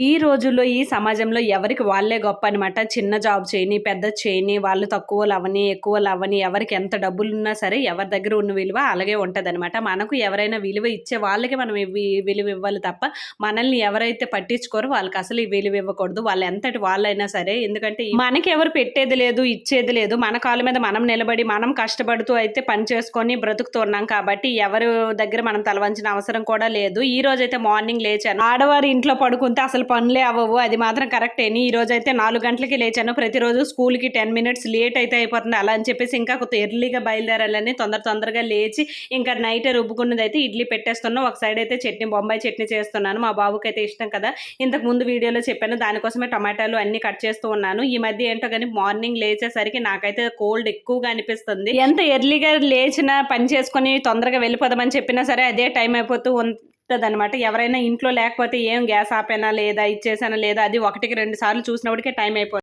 ఈ రోజుల్లో ఈ సమాజంలో ఎవరికి వాళ్ళే గొప్ప అనమాట చిన్న జాబ్ చేయని పెద్ద చేయని వాళ్ళు తక్కువ లవని ఎక్కువ లవని ఎవరికి ఎంత డబ్బులు ఉన్నా సరే ఎవరి దగ్గర ఉన్న విలువ అలాగే ఉంటుందన్నమాట. మనకు ఎవరైనా విలువ ఇచ్చే వాళ్ళకి మనం ఇవి విలువ ఇవ్వాలి తప్ప మనల్ని ఎవరైతే పట్టించుకోరో వాళ్ళకి అసలు ఈ విలువ ఇవ్వకూడదు. వాళ్ళు ఎంతటి వాళ్ళైనా సరే ఎందుకంటే మనకి ఎవరు పెట్టేది లేదు ఇచ్చేది లేదు. మన కాళ్ళ మీద మనం నిలబడి మనం కష్టపడుతూ అయితే పని చేసుకొని బ్రతుకుతున్నాం కాబట్టి ఎవరు దగ్గర మనం తలవంచిన అవసరం కూడా లేదు. ఈ రోజు అయితే మార్నింగ్ లేచాను. ఆడవారి ఇంట్లో పడుకుంటే అసలు పనులే అవ్వవు. అది మాత్రం కరెక్ట్. అని ఈ రోజు అయితే నాలుగు గంటలకి లేచాను. ప్రతిరోజు స్కూల్కి టెన్ మినిట్స్ లేట్ అయితే అయిపోతుంది. అలా అని చెప్పేసి ఇంకా కొంత ఎర్లీగా బయలుదేరాలని తొందర తొందరగా లేచి ఇంకా నైట్ రుబ్బుకున్నది అయితే ఇడ్లీ పెట్టేస్తున్నాను ఒక సైడ్ అయితే చట్నీ బొంబాయి చట్నీ చేస్తున్నాను. మా బాబుకి అయితే ఇష్టం కదా. ఇంతకు ముందు వీడియోలో చెప్పాను. దానికోసమే టమాటాలు అన్ని కట్ చేస్తూ ఉన్నాను. ఈ మధ్య ఏంటో కానీ మార్నింగ్ లేచేసరికి నాకైతే కోల్డ్ ఎక్కువగా అనిపిస్తుంది. ఎంత ఎర్లీగా లేచినా పని చేసుకొని తొందరగా వెళ్ళిపోదామని చెప్పినా సరే అదే టైం అయిపోతూ అనమాట ఎవరైనా ఇంట్లో లేకపోతే ఏం గ్యాస్ ఆపేనా లేదా ఇచ్చేసానా లేదా అది ఒకటికి రెండు సార్లు చూసినప్పటికే టైం అయిపోతుంది